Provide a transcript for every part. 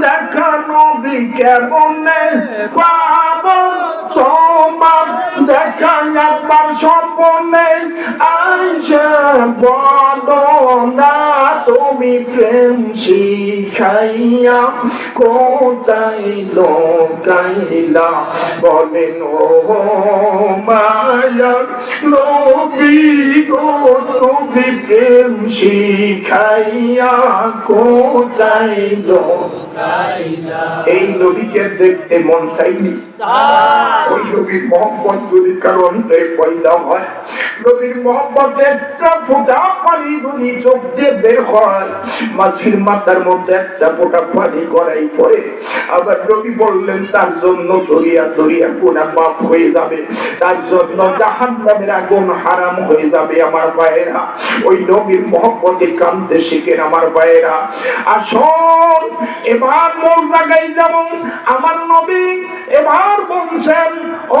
দেখা নবী কেমনে? পাব তোমার দেখা একবার স্বপনে। আইসা বলো না তুমি প্রেম শিখাইয়া কোথায় লোকাইলা? বলেন ও মায়া নবী গো তুমি প্রেম শিখাইয়া কোথায় লোকাইলা? এই নবীকে দেখতে মন চাইনি। ওই নবীর মোহাম্মদ যদি কারও অন্তরে পয়দা হয় নবীর মোহাম্মদ একটা ফোঁটা পানি যদি চোখ দিয়ে বের হয়। মাছির মাথার মধ্যে একটা ফোঁটা পানি গড়াই পড়ে। আবার নবী বললেন, তার জন্য দরিয়া দরিয়া গুণা মাফ হয়ে যাবে। তার জন্য জাহান নামের আগুন হারাম হয়ে যাবে আমার ভাইয়েরা। ওই নবীর মোহাম্মদে কান্দে শিখেন আমার ভাইয়েরা। আসল এবার মন জায়গায় যাব আমার নবী এবার বলছেন, ও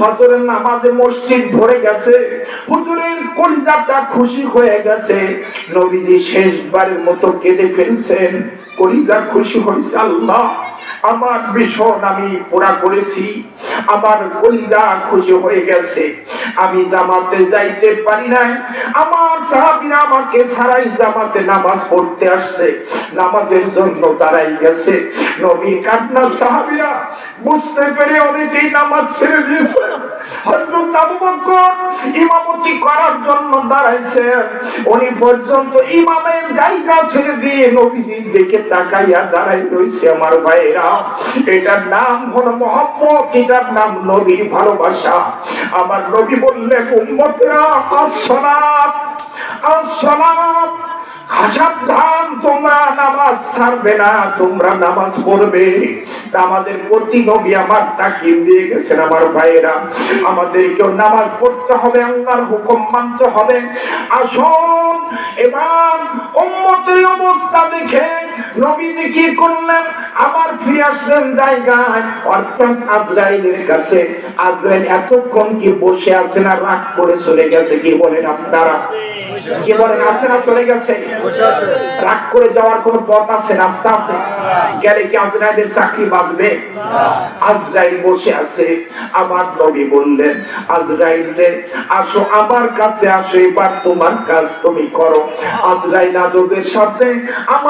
ফজরের নামাজে মসজিদ ভরে গেছে। হুজুরের কলিজাটা খুশি হয়ে গেছে। নবীজি শেষবারের মতো কেঁদে ফেলছেন। কলিজা খুশি হয়েছে আল্লাহ। আমার ভীষণ আমি পোড়া করেছি। আমার কলিজা খুশি হয়ে গেছে। আমি জামাতে যাইতে পারি নাই। আমার সাহাবিরা আমাকে ছাড়াই জামাতে নামাজ পড়তে আসছে। নামাজের জন্য দাঁড়াই গেছে। নবী কান্না সাহাবিরা বুঝতে পেরে অনেকেই নামাজ ছেড়ে দিয়েছে। হযরত আবু বকর ইমামতি করার জন্য দাঁড়াইছে। উনি পর্যন্ত ইমামের জায়গা ছেড়ে দিয়ে তাকাইয়া দাঁড়াই আমার এটার নাম হলো মোহাম্মদ, এটার নাম নবীর ভালোবাসা। আমার নবী বললেন, উম্মতেরা আসসালাত আসসালাত সাবধান তোমরা নামাজ ছাড়বে না, তোমরা নামাজ পড়বে। আমাদের প্রতি নবী আমার তাকিয়ে দিয়ে গেছেন, আমার ভাইয়েরা। আমাদেরকেও নামাজ পড়তে হবে, আল্লাহর হুকুম মানতে হবে। আসুন, এবার উম্মতের অবস্থা দেখে নবীজি কি করলেন? আবার ফিরে আসলেন জায়গায়। অর্থাৎ আজরাইলের কাছে। আজরাইল এতক্ষণ কি বসে আছেন আর রাগ করে চলে গেছে? কি বলেন আপনারা? কি বলেন আছে না চলে গেছে? রাগ করে যাওয়ার কোন পথ আছে রাস্তা আছে? গেলে কি আজরাইলের চাকরি বাঁচবে? আজরাইল বসে আছে। আমার নবী বললেন আজরাইল রে আসো আমার কাছে আসো এবার তোমার কাজ তুমি করো। আজরাইল আদবের সাথে আমার